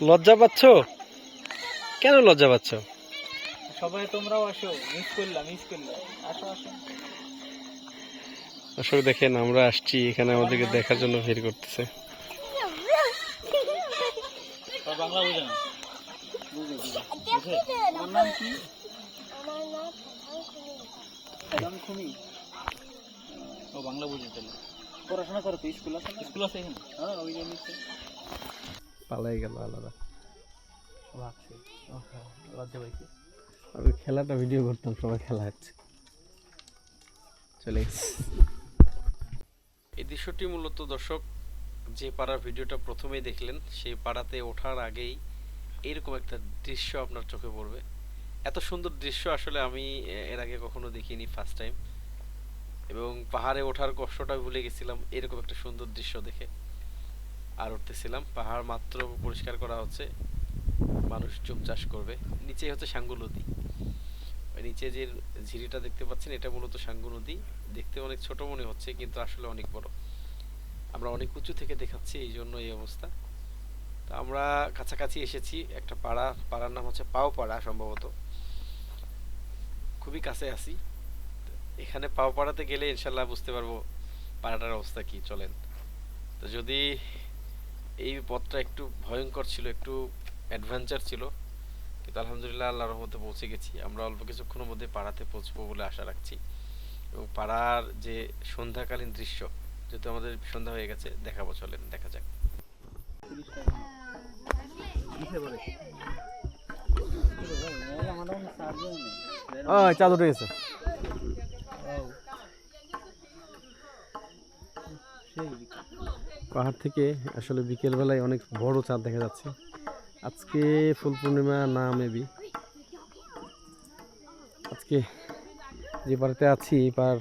লজ্জা পাচ্ছ? কেন লজ্জা পাচ্ছ? সবাই তোমরাও আসো মিস করলাম মিস করলাম। আসো আসো। দর্শক দেখেন আমরা আসছি এখানে আমাদেরকে দেখার জন্য ভিড় করতেছে। বাংলা বোঝে না। ও বাংলা বুঝে তাহলে। পড়াশোনা করো তো স্কুল আছে স্কুল আছে এখানে। হ্যাঁ ওই যে নিচে পালাই গেল আলাদা। আমি খেলাটা ভিডিও করতাম সবাই খেলা হচ্ছে। চলে এই দৃশ্যটি মূলত দর্শক যে পাড়ার ভিডিওটা প্রথমেই দেখলেন সেই পাড়াতে ওঠার আগেই এরকম একটা দৃশ্য আপনার চোখে পড়বে। এত সুন্দর দৃশ্য আসলে আমি এর আগে কখনো দেখিনি ফার্স্ট টাইম এবং পাহাড়ে ওঠার কষ্টটা ভুলে গেছিলাম এরকম একটা সুন্দর দৃশ্য দেখে। আর উঠতেছিলাম। পাহাড় মাত্র পরিষ্কার করা হচ্ছে। মানুষ চোখ চাষ করবে। নিচে হচ্ছে সাঙ্গু নদী। নিচে যে ঝিরিটা দেখতে পাচ্ছেন, এটা মূলত সাঙ্গু নদী। দেখতে অনেক ছোট মনে হচ্ছে, কিন্তু আসলে অনেক বড়। আমরা অনেক উঁচু থেকে দেখাচ্ছি এই জন্য এই অবস্থা। তো আমরা কাছাকাছি এসেছি। একটা পাড়া, পাড়ার নাম হচ্ছে পাও পাড়া সম্ভবত। খুবই কাছে আছি। এখানে পাও পাড়াতে গেলে ইনশাল্লাহ বুঝতে পারব পাড়াটার অবস্থা কি, চলেন। তো যদি এই পথটা একটু ভয়ঙ্কর ছিল একটু অ্যাডভেঞ্চার ছিল। কিন্তু আলহামদুলিল্লাহ আল্লাহর রহমতে পৌঁছে গেছি। আমরা অল্প কিছুক্ষণের মধ্যে পাড়াতে পৌঁছবো বলে আশা রাখছি। এবং পাড়ার যে সন্ধ্যাকালীন দৃশ্য যেহেতু আমাদের সন্ধ্যা হয়ে গেছে দেখাবো চলেন দেখা যাক। চাঁদ উঠে গেছে। পাহাড় থেকে আসলে বিকেল বেলায় অনেক বড় চাঁদ দেখা যাচ্ছে। আজকে ফুল পূর্ণিমা না মেবি আজকে যে পাড়াতে আছি পার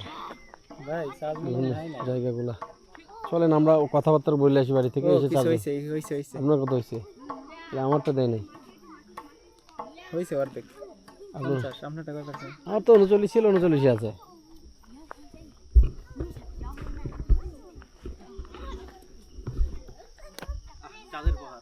জায়গাগুলা। চলেন আমরা কথাবার্তা বলে আসি বাড়ি থেকে এসে আপনার কত হয়েছে আমারটা দেয় নাই। অর্ধেক। টাকা কাছে আমার তো উনচল্লিশ ছিল উনচল্লিশে আছে চাঁদের পাহাড়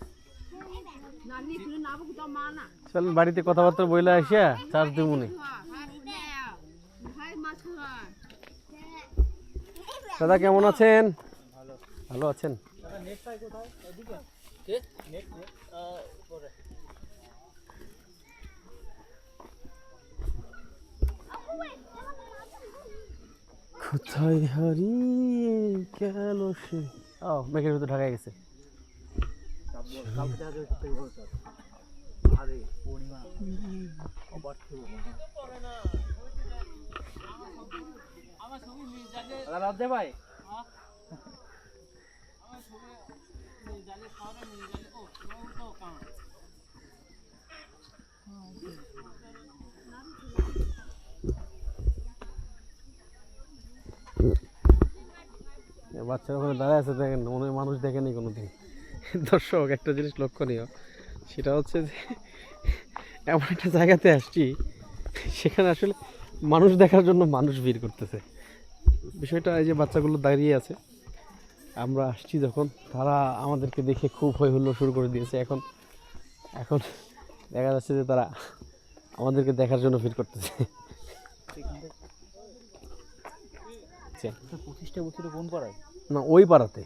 চলেন বাড়িতে কথাবার্তা বইলে আসিয়া চার্জ দিব মনে দাদা, কেমন আছেন? ভালো আছেন। কোথায় হারিয়ে গেল সে? ও মেঘের ভিতরে ঢাকা গেছে। বাচ্চারা ওখানে দাঁড়ায় আছে দেখেন মনে মানুষ দেখেনি কোনোদিন। দর্শক একটা জিনিস লক্ষণীয় সেটা হচ্ছে যে এমন একটা জায়গাতে আসছি সেখানে আসলে মানুষ দেখার জন্য মানুষ ভিড় করতেছে। বিষয়টা এই যে বাচ্চাগুলো দাঁড়িয়ে আছে আমরা আসছি যখন তারা আমাদেরকে দেখে খুব হই হুল্লো শুরু করে দিয়েছে। এখন এখন দেখা যাচ্ছে যে তারা আমাদেরকে দেখার জন্য ভিড় করতেছে। পঁচিশটা বছরে কোন পাড়ায়? না ওই পাড়াতে।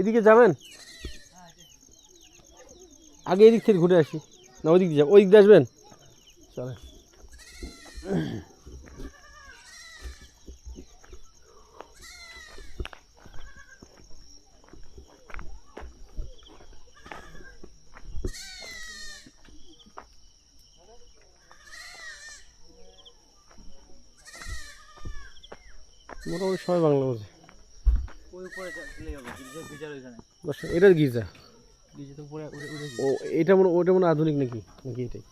এদিকে যাবেন? আগে এদিক থেকে ঘুরে আসি। না ওই দিক দিয়ে যাব। ওই দিক আসবেন? চলেন। মোটামুটি সবাই বাংলা বোঝে। ওই উপরে চলে যাব গির্জার গির্জার ওইখানে। এটা গির্জা? গির্জা তো উপরে উঠে উঠে ও এটা মনে ওটা মনে আধুনিক নাকি? নাকি এটাই?